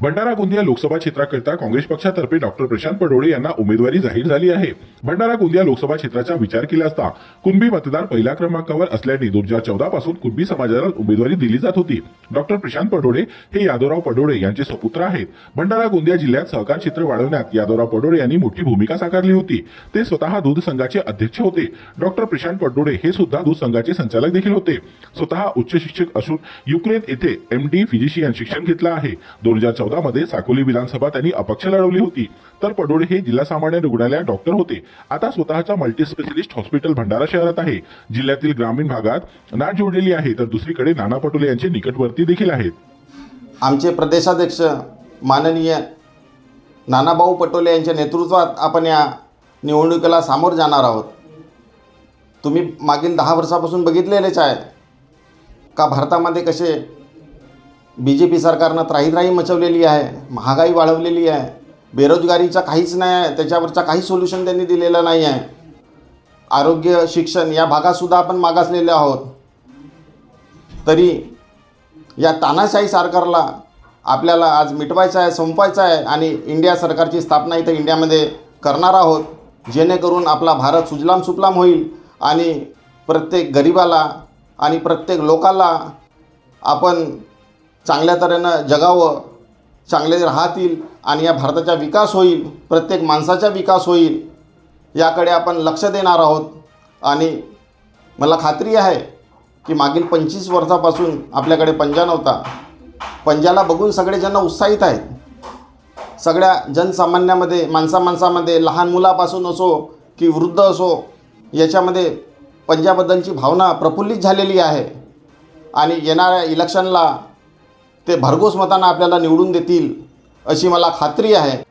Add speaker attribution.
Speaker 1: भंडारा गोंदिया लोकसभा क्षेत्राकरिता काँग्रेस पक्षातर्फे डॉक्टर प्रशांत पडोळे यांना उमेदवारी जाहीर झाली आहे. भंडारा गोंदिया लोकसभा क्षेत्राचा विचार केला असता कुणबी मतदार पहिल्या क्रमांकावर असल्याने दोन हजार चौदा पासून कुणबी समाजाला उमेदवारी दिली जात होती. डॉक्टर प्रशांत पडोळे हे यादवराव पडोळे यांचे सुपुत्र आहेत. भंडारा गोंदिया जिल्ह्यात सहकार क्षेत्र वाढवण्यात यादवराव पडोळे यांनी मोठी भूमिका साकारली होती. ते स्वतः दूध संघाचे अध्यक्ष होते. डॉक्टर प्रशांत पडोळे हे सुद्धा दूध संघाचे संचालक देखील होते. स्वतः उच्च शिक्षक असून युक्रेन येथे एम डी फिजिशियन शिक्षण घेतलं आहे. दोन हजार चौदा मध्ये साकोली विधानसभा त्यांनी अपक्ष लढवली होती. तर पडोळे हे जिल्हा सामान्य रुग्णालयात डॉक्टर होते. आता स्वतःचा मल्टीस्पेशलिस्ट हॉस्पिटल भंडारा शहरात आहे. जिल्ह्यातील ग्रामीण भागात नाट जोडलेली आहे तर दुसरीकडे नाना पटोले यांचे निकटवर्ती देखील आहेत.
Speaker 2: आमचे प्रदेशाध्यक्ष माननीय नानाभाऊ पटोले यांच्या नेतृत्वात आपण या निवडणुकीला सामोर जाणार आहोत. तुम्ही मागील दहा वर्षापासून बघितलेलेच आहे का भारतामध्ये कसे बी जे पी सरकारनं त्राहीत्राही मचवलेली आहे महागाई वाढवलेली आहे बेरोजगारीचा काहीच नाही आहे त्याच्यावरचा काही सोल्युशन त्यांनी दिलेलं नाही आहे. आरोग्य शिक्षण या भागातसुद्धा आपण मागासलेले आहोत. तरी या तानाशाही सरकारला आपल्याला आज मिटवायचं आहे संपवायचं आहे आणि इंडिया सरकारची स्थापना इथं इंडियामध्ये करणार आहोत जेणेकरून आपला भारत सुजलाम सुफलाम होईल आणि प्रत्येक गरिबाला आणि प्रत्येक लोकाला आपण चांगल्या तऱ्हेनं जगावं चांगले राहतील आणि या भारताचा विकास होईल प्रत्येक माणसाचा विकास होईल याकडे आपण लक्ष देणार आहोत. आणि मला खात्री आहे की मागील पंचवीस वर्षापासून आपल्याकडे पंजा नव्हता. पंजाला बघून सगळेजण उत्साहित आहेत. सगळ्या जनसामान्यामध्ये माणसा माणसामध्ये लहान मुलापासून असो की वृद्ध असो याच्यामध्ये पंजाबद्दलची भावना प्रफुल्लित झालेली आहे. आणि येणाऱ्या इलेक्शनला ते भरघोस मतानं आपल्याला निवडून देतील अशी मला खात्री आहे.